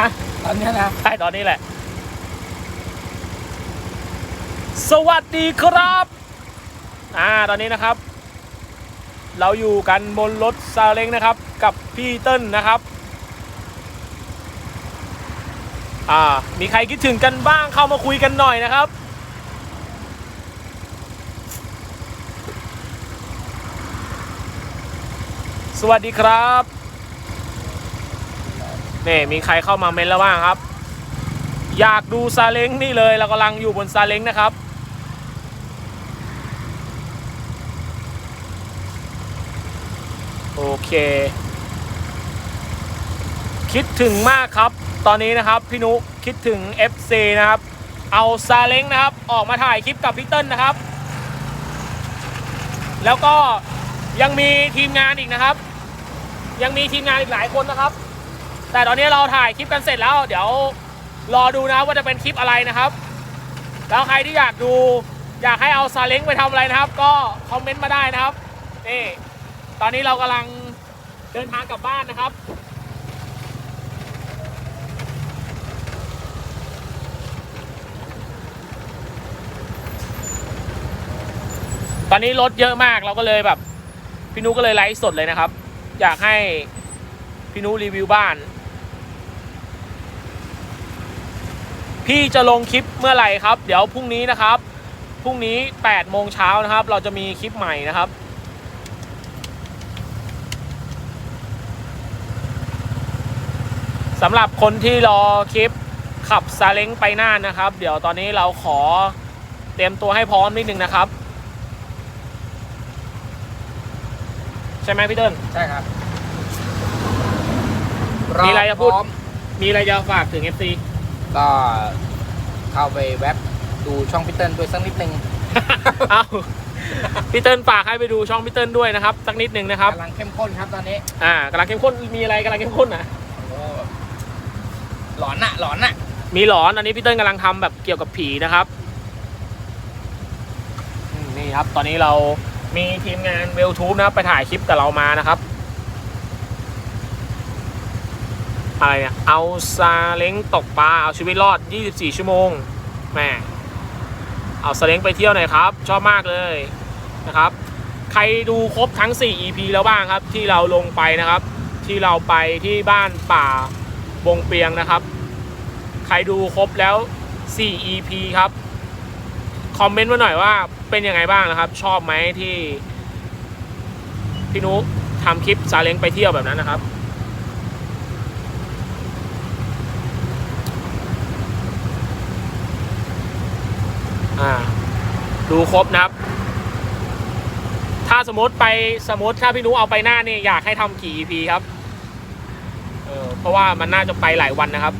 ฮะตอนเนี้ยนะใช่ตอนนี้แหละ สวัสดีครับ อ่าตอนนี้นะครับ เราอยู่กันบนรถซาเล้งนะครับ กับพี่เติ้ลนะครับ อ่า มีใครคิดถึงกันบ้างเข้ามาคุยกันหน่อยนะครับสวัสดีครับ นี่มีใครเข้ามาเมนแล้วบ้างครับ อยากดูซาเล้งนี่เลยเรากำลังอยู่บนซาเล้งนะครับโอเค คิดถึงมากครับ ตอนนี้นะครับพี่นุคิดถึง FC นะครับ เอาซาเล้งนะครับ ออกมาถ่ายคลิปกับพี่เติ้ลนะครับ แล้วก็ยังมีทีมงานอีกนะครับ ยังมีทีมงานอีกหลายคนนะครับ แต่ตอนนี้เราถ่ายคลิปกันเสร็จแล้ว เดี๋ยวรอดูนะว่าจะเป็นคลิปอะไรนะครับ แล้วใครที่อยากดูอยากให้เอาซาเล้งไปทำอะไรนะครับ ก็คอมเมนต์มาได้นะครับนี่ตอนนี้เรากำลังเดินทางกลับบ้านนะครับตอนนี้รถเยอะมากเราก็เลยแบบ พี่นุก็เลยไลฟ์สดเลยนะครับ อยากให้พี่นุรีวิวบ้าน พี่จะลงคลิปเมื่อไหร่ครับ เดี๋ยวพรุ่งนี้นะครับพรุ่งนี้8โมงเช้านะครับ เราจะมีคลิปใหม่นะครับ สำหรับคนที่รอคลิปขับซาเล้งไปน่านนะครับ เดี๋ยวตอนนี้เราขอเตรียมตัวให้พร้อมนิดนึงนะครับ ใช่ไหมพี่เติ้ลใช่ครับมีอะไรจะพูดพร้อมมีอะไรจะฝากถึง FC ก็เข้าไปแว็บดูช่องพิเติลด้วยสักนิดนึงเอาพี่เติ้ลฝากให้ไปดูช่องพี่เติ้ลด้วยนะครับสักนิดหนึ่งนะครับกำลังเข้มข้นครับตอนนี้ อ่ากำลังเข้มข้นมีอะไรกำลังเข้มข้นอะโอ้หลอนอะหลอนอะมีหลอนอันนี้พี่เติ้ลกำลังทำแบบเกี่ยวกับผีนะครับอืมนี่ครับตอนนี้เรามีทีมงานเวลทูบนะครับไปถ่ายคลิปกับเรามานะครับ อะไรเนี่ยเอาซาเล้งตกปลาเอาชีวิตรอด 24 ชั่วโมงแม่เอาซาเล้งไปเที่ยวหน่อยครับ ชอบมากเลยนะครับ ใครดูครบทั้ง 4 EP แล้วบ้างครับ ที่เราลงไปนะครับ ที่เราไปที่บ้านป่าบงเปียงนะครับ ใครดูครบแล้ว 4 EP ครับ คอมเมนต์มาหน่อยว่าเป็นยังไงบ้างนะครับ ชอบไหมที่พี่นุทำคลิปซาเล้งไปเที่ยวแบบนั้นนะครับ อ่าดูครบนะครับ ถ้าสมมติไปสมมติถ้าพี่นุเอาไปหน้านี่อยากให้ทำกี่ EP ครับเออเพราะว่ามันน่าจะไปหลายวันนะครับ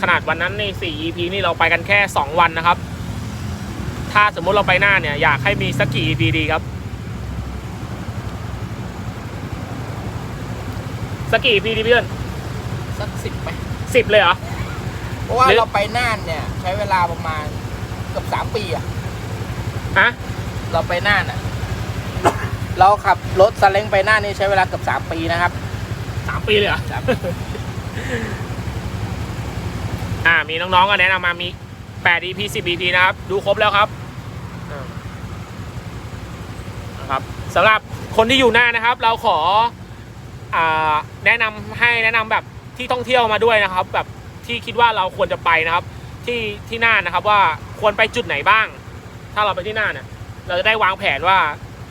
ขนาดวันนั้นใน4 EP นี่เราไปกันแค่2วันนะครับ ถ้าสมมุติเราไปหน้าเนี่ยอยากให้มีสักกี่ EP ดีครับสักกี่ EP ดีพี่เอิญสักสิบไหมสิบเลยเหรอ เพราะว่าหรือเราไปน่านเนี่ย ใช้เวลาประมาณเกือบสามปีอะฮะเราไปน่านอะเราขับรถซาเล้งไปน่านนี่ใช้เวลาเกือบสามปีนะครับสามปีเลยเหรอสามอ่า มีน้องๆก็แนะนำมามี8 EP 10 EP นะครับ ดูครบแล้วครับอ่านะครับสำหรับคนที่อยู่หน้านะครับ เราขออ่าแนะนำให้แนะนำแบบที่ท่องเที่ยวมาด้วยนะครับ แบบที่คิดว่าเราควรจะไปนะครับ ที่ที่น่านนะครับว่า ควรไปจุดไหนบ้าง ถ้าเราไปที่น่านเนี่ยเราจะได้วางแผนว่า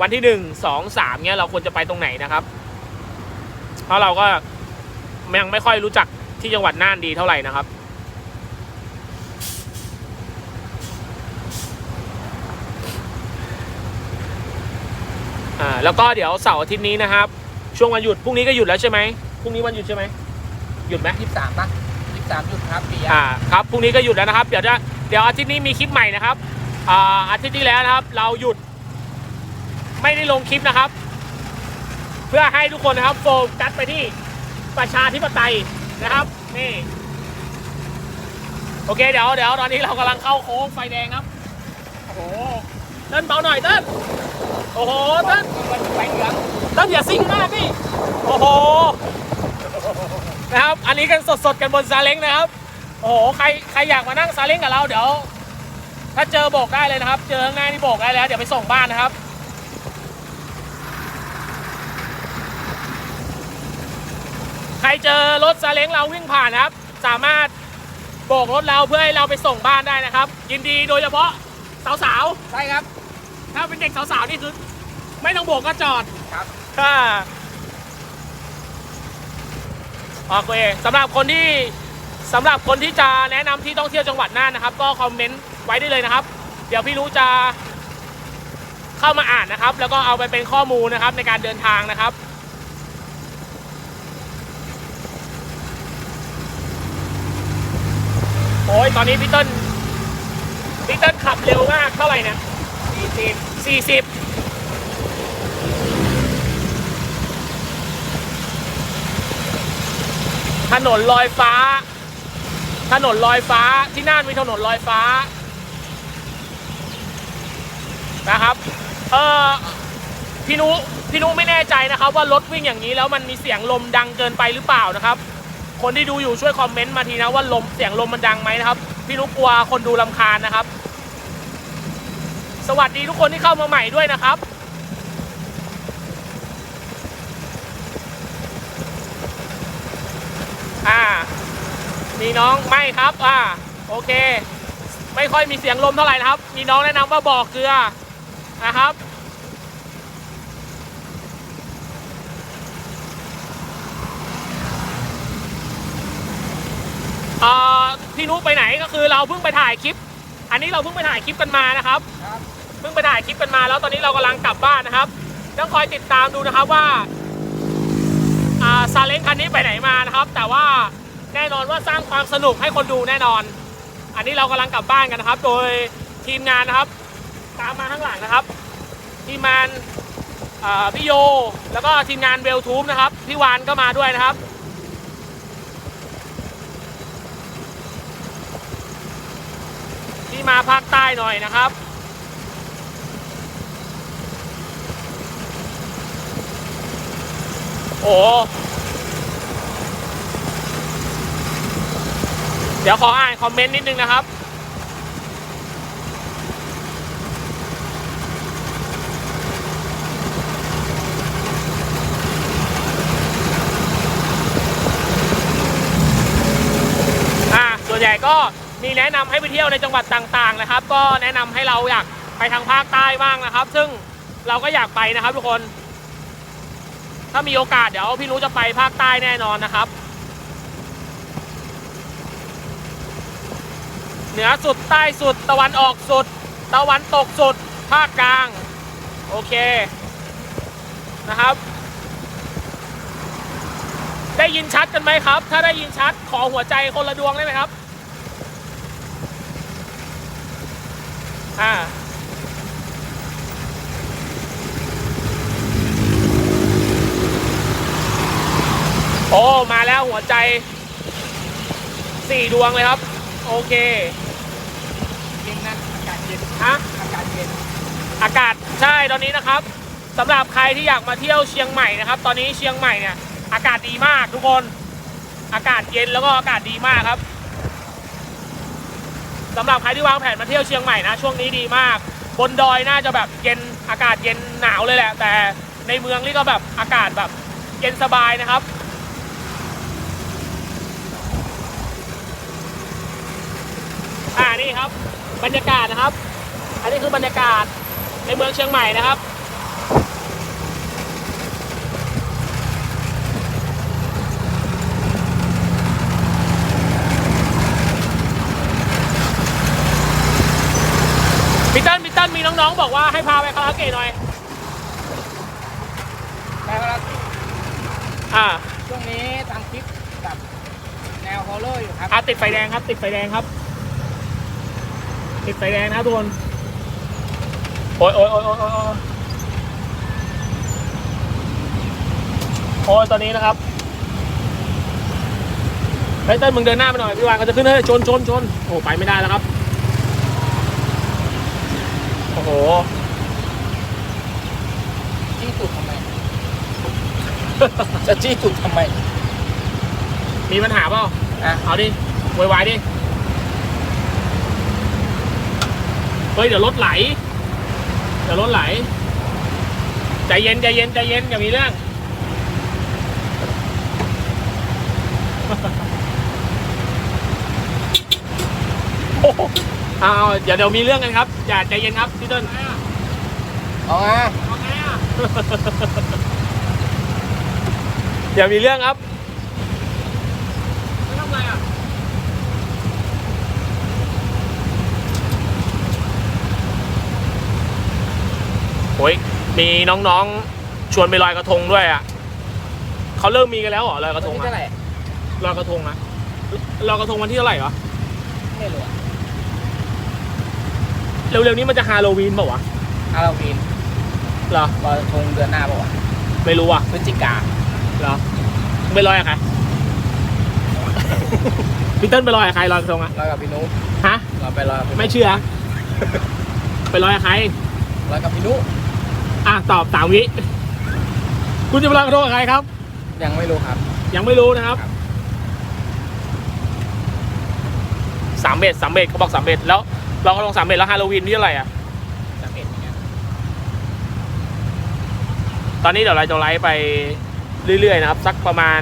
วันที่หนึ่งสองสามเนี้ยเราควรจะไปตรงไหนนะครับ เพราะเราก็ยังไม่ค่อยรู้จักที่จังหวัดน่านดีเท่าไหร่นะครับ อ่าแล้วก็เดี๋ยวเสาร์อาทิตย์นี้นะครับ ช่วงวันหยุดพรุ่งนี้ก็หยุดแล้วใช่ไหมพรุ่งนี้วันหยุดใช่ไหมหยุดไหม ยี่สิบสามปะยี่สิบสามหยุดครับปีอะอ่าครับพรุ่งนี้ก็หยุดแล้วนะครับ เดี๋ยวจะเดี๋ยวอาทิตย์นี้มีคลิปใหม่นะครับอาอาทิตย์ที่แล้วนะครับ เราหยุด ไม่ได้ลงคลิปนะครับ เพื่อให้ทุกคนนะครับโฟกัสไปที่ประชาธิปไตยนะครับนี่โอเคเดี๋ยวเดี๋ยวตอนนี้เรากำลังเข้าโค้งไฟแดงครับโอ้โหเต้นเบาหน่อยเต้นโอ้โหเต้นไปเหลืองเต้นอย่าซิ่งมากพี่โอ้โหนะครับ อันนี้กันสดๆกันบนซาเล้งนะครับ โอ้โหใครใครอยากมานั่งซาเล้งกับเราเดี๋ยว ถ้าเจอโบกได้เลยนะครับ เจอข้างหน้านี่โบกได้แล้วเดี๋ยวไปส่งบ้านนะครับใครเจอรถซาเล้งเราวิ่งผ่านนะครับ สามารถโบกรถเราเพื่อให้เราไปส่งบ้านได้นะครับ ยินดีโดยเฉพาะสาวใช่ครับๆถ้าเป็นเด็กสาวๆนี่คือไม่ต้องโบกก็จอดครับค่ะโอเคสำหรับคนที่ สำหรับคนที่จะแนะนำที่ท่องเที่ยวจังหวัดน่านนะครับ ก็คอมเมนต์ไว้ได้เลยนะครับ เดี๋ยวพี่รู้จะเข้ามาอ่านนะครับ แล้วก็เอาไปเป็นข้อมูลนะครับในการเดินทางนะครับ โอ้ยตอนนี้พี่เติ้ลพี่เติ้ลขับเร็วมากเท่าไหร่เนี่ยสี่สิบสี่สิบถนนลอยฟ้า ถนนลอยฟ้าที่น่านมีถนนลอยฟ้านะครับเออพี่นุพี่นุไม่แน่ใจนะครับ ว่ารถวิ่งอย่างนี้แล้วมันมีเสียงลมดังเกินไปหรือเปล่านะครับ คนที่ดูอยู่ช่วยคอมเมนต์มาทีนะว่าลมเสียงลมมันดังไหมนะครับ พี่นุกลัวคนดูลำคาญนะครับ สวัสดีทุกคนที่เข้ามาใหม่ด้วยนะครับ อ่า มีน้องไม่ครับอ่าโอเค ไม่ค่อยมีเสียงลมเท่าไหร่นะครับ มีน้องแนะนำว่าบ่อเกลือนะครับเอ่อพี่นุไปไหนก็คือเราเพิ่งไปถ่ายคลิป อันนี้เราเพิ่งไปถ่ายคลิปกันมานะครับครับเพิ่งไปถ่ายคลิปกันมาแล้วตอนนี้เรากำลังกลับบ้านนะครับ ต้องคอยติดตามดูนะครับว่าอ่าซาเล้งคันนี้ไปไหนมานะครับ แต่ว่า แน่นอนว่าสร้างความสนุกให้คนดูแน่นอน อันนี้เรากำลังกลับบ้านกันนะครับ โดยทีมงานนะครับ ตามมาข้างหลังนะครับ ทีมงานพี่โย แล้วก็ทีมงานเวลทูมนะครับ พี่วานก็มาด้วยนะครับที่มาภาคใต้หน่อยนะครับโอ้ เดี๋ยวขออ่านคอมเมนต์นิดนึงนะครับ อ่า ส่วนใหญ่ก็มีแนะนำให้ไปเที่ยวในจังหวัดต่างๆนะครับ ก็แนะนำให้เราอยากไปทางภาคใต้บ้างนะครับ ซึ่งเราก็อยากไปนะครับทุกคน ถ้ามีโอกาสเดี๋ยวพี่นุจะไปภาคใต้แน่นอนนะครับ เหนือสุดใต้สุด ตะวันออกสุด ตะวันตกสุด ภาคกลาง โอเค นะครับ ได้ยินชัดกันไหมครับ ถ้าได้ยินชัดขอหัวใจคนละดวงได้ไหมครับ อ่าโอ้ มาแล้วหัวใจสี่ดวงเลยครับ โอเค เย็นนะอากาศเย็น ฮะอากาศเย็นอากาศใช่ตอนนี้นะครับสำหรับใครที่อยากมาเที่ยวเชียงใหม่นะครับ ตอนนี้เชียงใหม่เนี่ย อากาศดีมากทุกคน อากาศเย็นแล้วก็อากาศดีมากครับสำหรับใครที่วางแผนมาเที่ยวเชียงใหม่นะช่วงนี้ดีมาก บนดอยน่าจะแบบเย็นอากาศเย็นหนาวเลยแหละ แต่ในเมืองนี่ก็แบบอากาศแบบเย็นสบายนะครับอ่านี่ครับ บรรยากาศนะครับ อันนี้คือบรรยากาศในเมืองเชียงใหม่นะครับพี่เติ้ลพี่เติ้ลมีน้องๆ บอกว่าให้พาไปคาราโอเกะหน่อยแต่ว่าอ่าช่วงนี้ทำคลิปกับแนวฮอลเลอร์อยู่ครับอะติดไฟแดงครับ ติดไฟแดงครับ ติดไฟแดงนะครับทุกคน โอ้ยโอ้ยโอ้ยโอ้ยโอ้ยโอ้ยโอ้ยตอนนี้นะครับไเติ้ลมึงเดินหน้าไปหน่อยพี่วานก็จะขึ้นเลยชนชนชนโอ้ไปไม่ได้แล้วครับ โอ้โหจี้ตุดทำไม จะจี้ตุดทำไม มีปัญหาเปล่าอะ เอาดิวายวายดิ เฮ้ย เดี๋ยวรถไหล เดี๋ยวรถไหล ใจเย็นใจเย็นใจเย็นอย่ามีเรื่องโอ้โหเอาเอาเดี๋ยวเดี๋ยวมีเรื่องกันครับอย่าใจเย็นครับพี่เติ้ลเอาไงเอาไงอะอย่ามีเรื่องครับไม่ทำไรอะ โอ้ยมีน้องๆ ชวนไปลอยกระทงด้วยอะเขาเริ่มมีกันแล้วเหรอลอยกระทงวันนี้อะเท่าไหร่ลอยกระทงนะลอยกระทงวันที่เท่าไหร่เหรอไม่รู้อะเร็วๆนี้มันจะฮาโลวีนเปล่าวะฮาโลวีนเหรอลอยกระทงเดือนหน้าป่าวะไม่รู้อะพฤศจิกาเหรอมึงไปลอยกับใคร พี่เติ้ลไปลอยกับใครลอยกระทงอะลอยกับพี่นุฮะลอยไปลอยกับพี่นุไม่เชื่อ ไปลอยกับใครลอยกับพี่นุ อะตอบสามวิ คุณจะไปลอยกระทงกับใครครับ ยังไม่รู้ครับ ยังไม่รู้นะครับครับ สามเบ็ดสามเบ็ดเขาบอกสามเบ็ดแล้ว เราก็ลงสามเบ็ดแล้วฮาโลวีนที่เท่าไหร่อะ สามเอ็ดอย่างเงี้ยตอนนี้เดี๋ยวเราจะไลฟ์ไปเรื่อยๆนะครับ สักประมาณ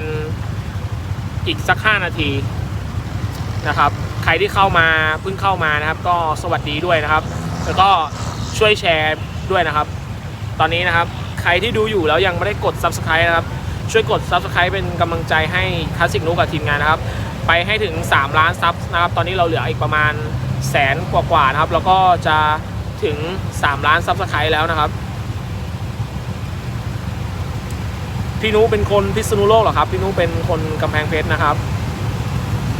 อีกสักห้านาทีนะครับ ใครที่เข้ามาเพิ่งเข้ามานะครับ ก็สวัสดีด้วยนะครับ แล้วก็ช่วยแชร์ด้วยนะครับ ตอนนี้นะครับ ใครที่ดูอยู่แล้วยังไม่ได้กด subscribe นะครับ ช่วยกด subscribe เป็นกำลังใจให้คลาสสิกนุกับทีมงานนะครับ ไปให้ถึง 3 ล้านซับนะครับ ตอนนี้เราเหลืออีกประมาณแสนกว่าๆนะครับ แล้วก็จะถึง 3 ล้านซับสไครต์แล้วนะครับ พี่นุเป็นคนพิษณุโลกเหรอครับ พี่นุเป็นคนกำแพงเพชรนะครับ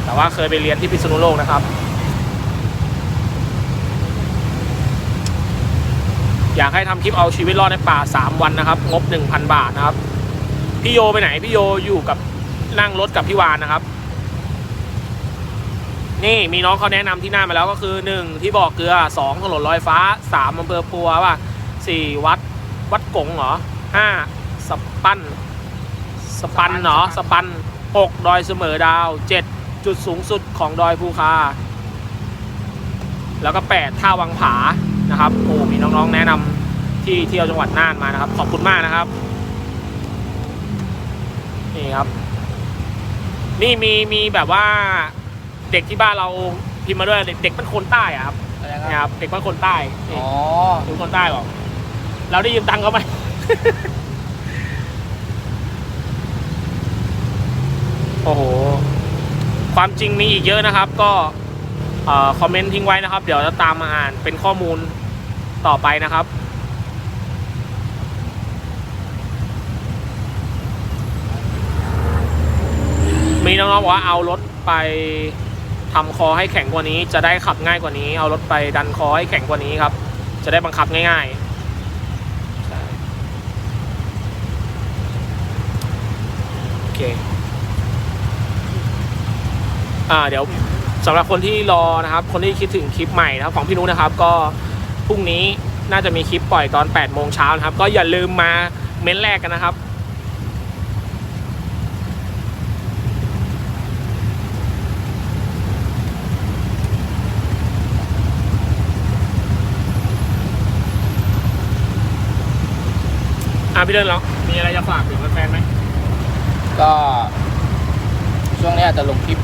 แต่ว่าเคยไปเรียนที่พิษณุโลกนะครับ อยากให้ทำคลิปเอาชีวิตรอดในป่า 3 วันนะครับ งบ 1,000 บาทนะครับ พี่โยไปไหน พี่โยอยู่กับนั่งรถกับพี่วานนะครับ นี่มีน้องเขาแนะนำที่หน้ามาแล้วก็คือ 1 ที่บ่อเกลือ 2 ถนนลอยฟ้า 3อำเภอปัวป่ะ4วัดวัดกงเหรอ 5 สปันสปันเหรอสปัน 6 ดอยเสมอดาว 7 จุดสูงสุดของดอยภูคา แล้วก็ 8 ท่าวังผา นะครับโอ้มีน้องๆแนะนำที่เที่ยวจังหวัดน่านมานะครับ ขอบคุณมากนะครับ นี่ครับ นี่มีมีแบบว่าเด็กที่บ้านเราพิมพ์มาด้วยเด็กเด็กเป็นคนใต้อะครับอะไรนะคครับรับ เด็กเป็นคนใต้นี่อ๋อเป็นคนใต้บอกเราได้ยืมตังค์เขาไหมโอ้โห ความจริงมีอีกเยอะนะครับ ก็เอ่อคอมเมนต์ทิ้งไว้นะครับ เดี๋ยวจะตามมาอ่านเป็นข้อมูล ต่อไปนะครับ มีน้องๆบอกว่าเอารถไปทำคอให้แข็งกว่านี้ จะได้ขับง่ายกว่านี้ เอารถไปดันคอให้แข็งกว่านี้ครับ จะได้บังคับง่ายๆโอเคอ่าเดี๋ยวสำหรับคนที่รอนะครับ คนที่คิดถึงคลิปใหม่นะครับของพี่นุ้นะครับก็ พรุ่งนี้น่าจะมีคลิปปล่อยตอน8โมงเช้านะครับ ก็อย่าลืมมาเม้นแรกกันนะครับอะพี่เดินเหรอมีอะไรจะฝากถึงแฟนๆไหมก็ช่วงนี้อาจจะลงคลิป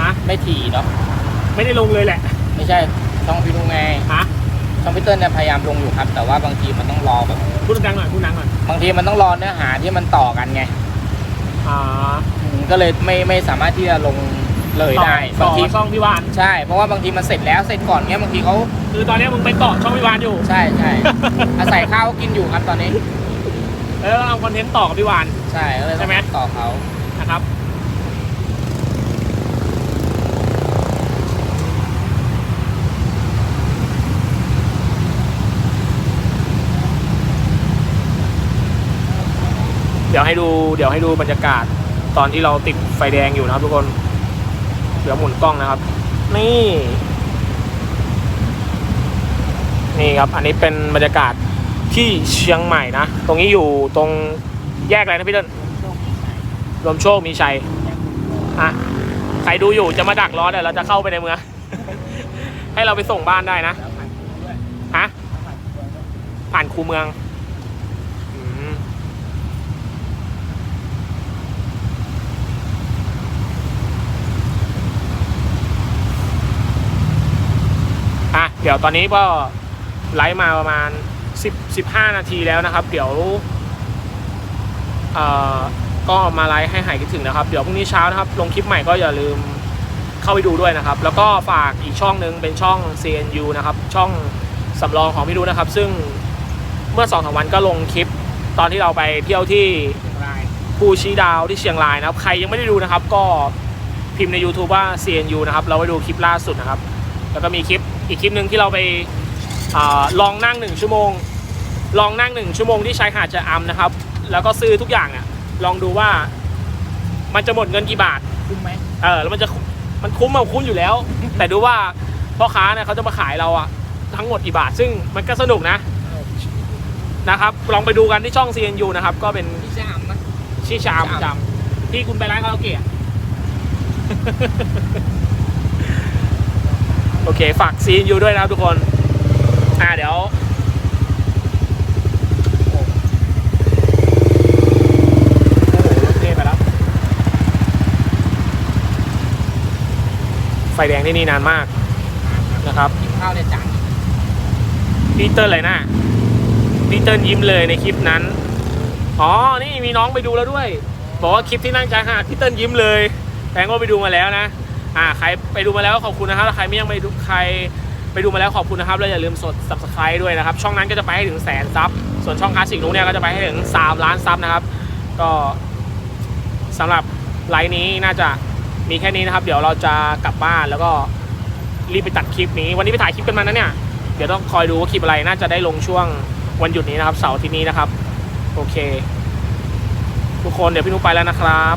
ฮะไม่ถี่เนาะไม่ได้ลงเลยแหละ ไม่ใช่ช่องพี่นุไงฮะ ช่องพี่เติ้ลเนี่ยพยายามลงอยู่ครับ แต่ว่าบางทีมันต้องรอแบบพูดดังหน่อยพูดดังหน่อยบางทีมันต้องรอเนื้อหาที่มันต่อกันไงอ่าอืมก็เลยไม่ไม่สามารถที่จะลงเลยได้ต่บาองทีช่องพี่วานใช่ เพราะว่าบางทีมันเสร็จแล้วเสร็จก่อนเงี้ยบางทีเขาคือตอนนี้มึงไปต่อช่องพี่วานอยู่ ใช่ใช่ อาศัยข้าวกินอยู่ครับตอนนี้ แล้วเราเอาคอนเทนต์ต่อกับพี่วาน ใช่ก็เลยต้ใช่องไหม ต่อเขานะครับ เดี๋ยวให้ดูเดี๋ยวให้ดูบรรยากาศตอนที่เราติดไฟแดงอยู่นะครับทุกคนเดี๋ยวหมุนกล้องนะครับ นี่ นี่ครับ อันนี้เป็นบรรยากาศที่เชียงใหม่นะ ตรงนี้อยู่ตรงแยกอะไรนะพี่เดินรวมโชคมีชัยอะใครดูอยู่จะมาดักรอเดี๋ยวเราจะเข้าไปในเมือง ให้เราไปส่งบ้านได้นะ ฮะ ผ่านคูด้วยผ่านคูเมืองอืมอะ เดี๋ยวตอนนี้ก็ไลฟ์มาประมาณ 10 15 นาทีแล้วนะครับ เดี๋ยวก็มาไลฟ์ให้หายคิดถึงนะครับ เดี๋ยวพรุ่งนี้เช้านะครับ ลงคลิปใหม่ก็อย่าลืมเข้าไปดูด้วยนะครับ แล้วก็ฝากอีกช่องหนึ่งเป็นช่อง CNU นะครับ ช่องสำรองของพี่ดูนะครับ ซึ่งเมื่อสองสามวันก็ลงคลิปตอนที่เราไปเที่ยวที่ภูชีดาวที่เชียงรายนะครับ ใครยังไม่ได้ดูนะครับ ก็พิมพ์ใน YouTube ว่า CNU นะครับ เราไปดูคลิปล่าสุดนะครับ แล้วก็มีคลิป อีกคลิปหนึ่งที่เราไปอาลองนั่งหนึ่งชั่วโมง ลองนั่งหนึ่งชั่วโมงที่ชายหาดจะอำนะครับ แล้วก็ซื้อทุกอย่างเนี่ยลองดูว่า มันจะหมดเงินกี่บาทคุ้มไหมเออแล้วมันจะมันคุ้มมาคุ้มอยู่แล้ว แต่ดูว่าพ่อค้าเนี่ยเขาจะมาขายเราอะทั้งหมดกี่บาท ซึ่งมันก็สนุกนะนะครับลองไปดูกันที่ช่อง CNU นะครับ ก็เป็นที่ชามนะชื่อชามชามจำที่คุณไปร้านคาราโอเกะ อะโอเคฝาก CNU ด้วยนะครับทุกคน อ่าเดี๋ยวโอ้โหรถเทไปแล้วไฟแดงที่นี่นานมากนะครับกินข้าวในจานพี่เติ้ลเลยนะพี่เติ้ลยิ้มเลยในคลิปนั้น อ๋อ นี่มีน้องไปดูแล้วด้วย บอกว่าคลิปที่นั่งชายหาดพี่เติ้ลยิ้มเลย แตงก็ไปดูมาแล้วนะ อ่าใครไปดูมาแล้วขอบคุณนะครับ ใครไม่ยังไปดูใครไปดูมาแล้วขอบคุณนะครับแล้วอย่าลืมสด subscribe ด้วยนะครับ ช่องนั้นก็จะไปให้ถึงแสนซับ ส่วนช่องคลาสสิกนุ้เนี่ยก็จะไปให้ถึง 3 ล้านซับนะครับ ก็สำหรับไลน์นี้น่าจะมีแค่นี้นะครับ เดี๋ยวเราจะกลับบ้านแล้วก็รีบไปตัดคลิปนี้ วันนี้ไปถ่ายคลิปกันมานะเนี่ย เดี๋ยวต้องคอยดูว่าคลิปอะไรน่าจะได้ลงช่วงวันหยุดนี้นะครับ เสาร์ที่นี้นะครับ โอเค ทุกคนเดี๋ยวพี่นุ๊กไปแล้วนะครับ